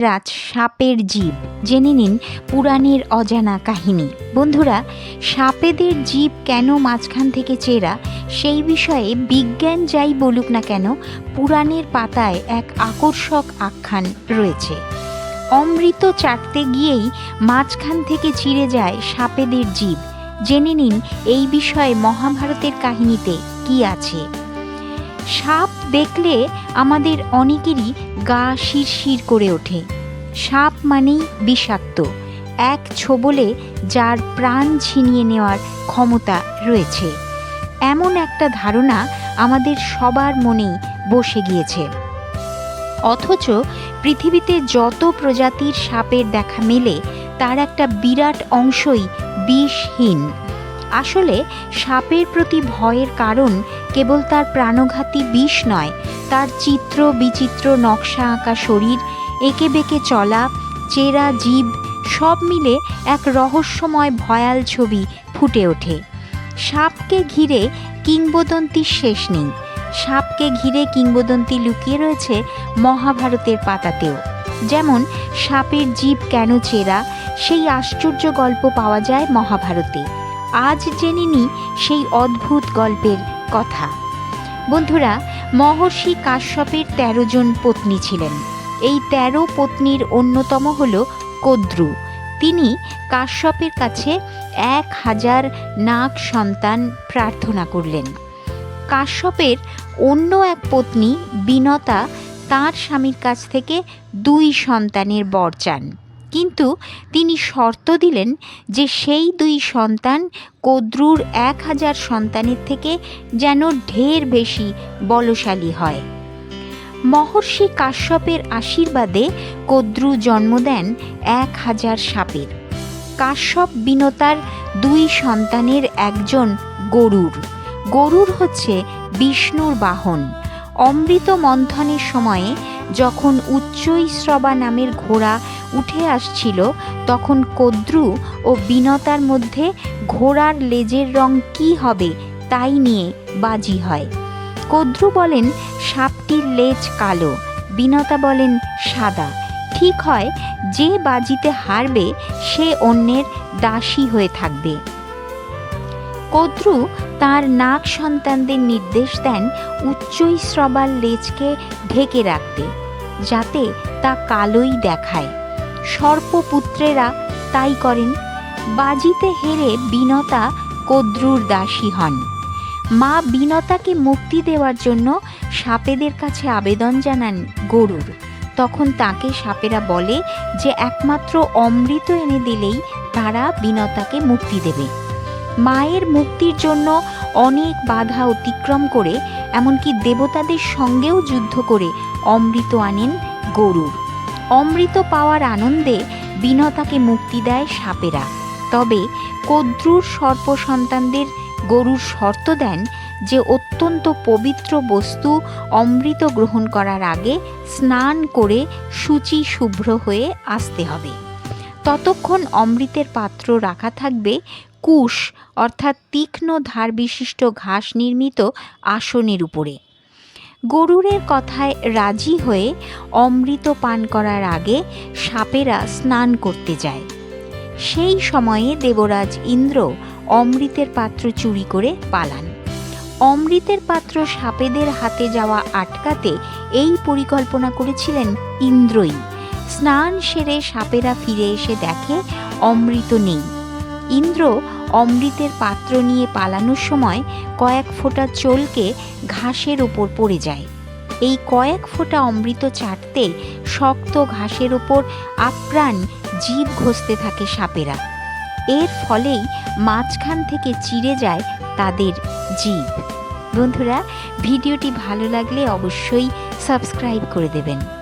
রাজ সাপের জীব। জেনে নিন পুরাণের অজানা কাহিনী। বন্ধুরা, সাপেদের জীব কেন মাঝখান থেকে চেরা, সেই বিষয়ে বিজ্ঞান যাই বলুক না কেন, পুরাণের পাতায় এক আকর্ষক আখ্যান রয়েছে। অমৃত চাটতে গিয়েই মাঝখান থেকে চিড়ে যায় সাপেদের জীব। জেনে নিন এই বিষয়ে মহাভারতের কাহিনীতে কি আছে। সাপ দেখলে আমাদের অনেকেরই গা শিরশির করে ওঠে। সাপ মানেই বিষাক্ত, এক ছোবলে যার প্রাণ ছিনিয়ে নেওয়ার ক্ষমতা রয়েছে। এমন একটা ধারণা আমাদের সবার মনেই বসে গিয়েছে। অথচ পৃথিবীতে যত প্রজাতির সাপের দেখা মেলে, তার একটা বিরাট অংশই বিষহীন। আসলে সাপের প্রতি ভয়ের কারণ কেবল তার প্রাণঘাতী বিষ নয়, তার চিত্র, বিচিত্র নকশা আঁকা শরীর, এঁকে বেঁকে চলা, চেরা, জীব সব মিলে এক রহস্যময় ভয়াল ছবি ফুটে ওঠে। সাপকে ঘিরে কিংবদন্তির শেষ নেই। সাপকে ঘিরে কিংবদন্তি লুকিয়ে রয়েছে মহাভারতের পাতাতেও। যেমন, সাপের জীব কেন চেরা, সেই আশ্চর্য গল্প পাওয়া যায় মহাভারতে। আজ জেনে নিই সেই অদ্ভুত গল্পের কথা। বন্ধুরা, মহর্ষি কাশ্যপের তেরো জন পত্নী ছিলেন। এই তেরো পত্নীর অন্যতম হল কদ্রু। তিনি কাশ্যপের কাছে এক হাজার নাগ সন্তান প্রার্থনা করলেন। কাশ্যপের অন্য এক পত্নী বিনতা তার স্বামীর কাছ থেকে দুই সন্তানের বর চান। কিন্তু তিনি শর্ত দিলেন যে সেই দুই সন্তান কদ্রুর এক হাজার সন্তানের থেকে যেন ঢের বেশি বলশালী হয়। মহর্ষি কাশ্যপের আশীর্বাদে কদ্রু জন্ম দেন এক হাজার সাপের। কাশ্যপ বিনতার দুই সন্তানের একজন গরুর। গরুর হচ্ছে বিষ্ণুর বাহন। অমৃত মন্থনের সময়ে যখন উচ্চৈশ্রবা নামের ঘোড়া উঠে আসছিল, তখন কদ্রু ও বিনতার মধ্যে ঘোড়ার লেজের রং কি হবে তাই নিয়ে বাজি হয়। কদ্রু বলেন, সাপটির লেজ কালো। বিনতা বলেন, সাদা। ঠিক হয়, যে বাজিতে হারবে, সে অন্যের দাসী হয়ে থাকবে। কদ্রু তার নাক সন্তানদের নির্দেশ দেন উচ্চই শ্রবার লেজকে ঢেকে রাখতে, যাতে তা কালোই দেখায়। সর্পপুত্রেরা তাই করেন। বাজিতে হেরে বিনতা কদ্রুর দাসী হন। মা বিনতাকে মুক্তি দেওয়ার জন্য সাপেদের কাছে আবেদন জানান গরুর। তখন তাকে সাপেরা বলে যে, একমাত্র অমৃত এনে দিলেই তারা বিনতাকে মুক্তি দেবে। মায়ের মুক্তির জন্য অনেক বাধা অতিক্রম করে, এমনকি দেবতাদের সঙ্গেও যুদ্ধ করে অমৃত আনেন গরুর। অমৃত পাওয়ার আনন্দে বিনতাকে মুক্তি দেয় সাপেরা। তবে কদ্রুর সর্প সন্তানদের গরুর শর্ত দেন যে, অত্যন্ত পবিত্র বস্তু অমৃত গ্রহণ করার আগে স্নান করে শুচি শুভ্র হয়ে আসতে হবে। ততক্ষণ অমৃতের পাত্র রাখা থাকবে কুশ, অর্থাৎ তীক্ষ্ণ ধার বিশিষ্ট ঘাস নির্মিত আসনের উপরে। গরুরের কথায় রাজি হয়ে অমৃত পান করার আগে সাপেরা স্নান করতে যায়। সেই সময়ে দেবরাজ ইন্দ্র অমৃতের পাত্র চুরি করে পালান। অমৃতের পাত্র সাপেদের হাতে যাওয়া আটকাতে এই পরিকল্পনা করেছিলেন ইন্দ্রই। স্নান সেরে সাপেরা ফিরে এসে দেখে অমৃত নেই। ইন্দ্র অমৃতের পাত্র নিয়ে পালানোর সময় কয়েক ফোঁটা চলকে ঘাসের ওপর পড়ে যায়। এই কয়েক ফোঁটা অমৃত চাটতে শক্ত ঘাসের ওপর আপ্রাণ জীব ঘষতে থাকে সাপেরা। এর ফলেই মাঝখান থেকে চিড়ে যায় তাদের জীব। বন্ধুরা, ভিডিওটি ভালো লাগলে অবশ্যই সাবস্ক্রাইব করে দেবেন।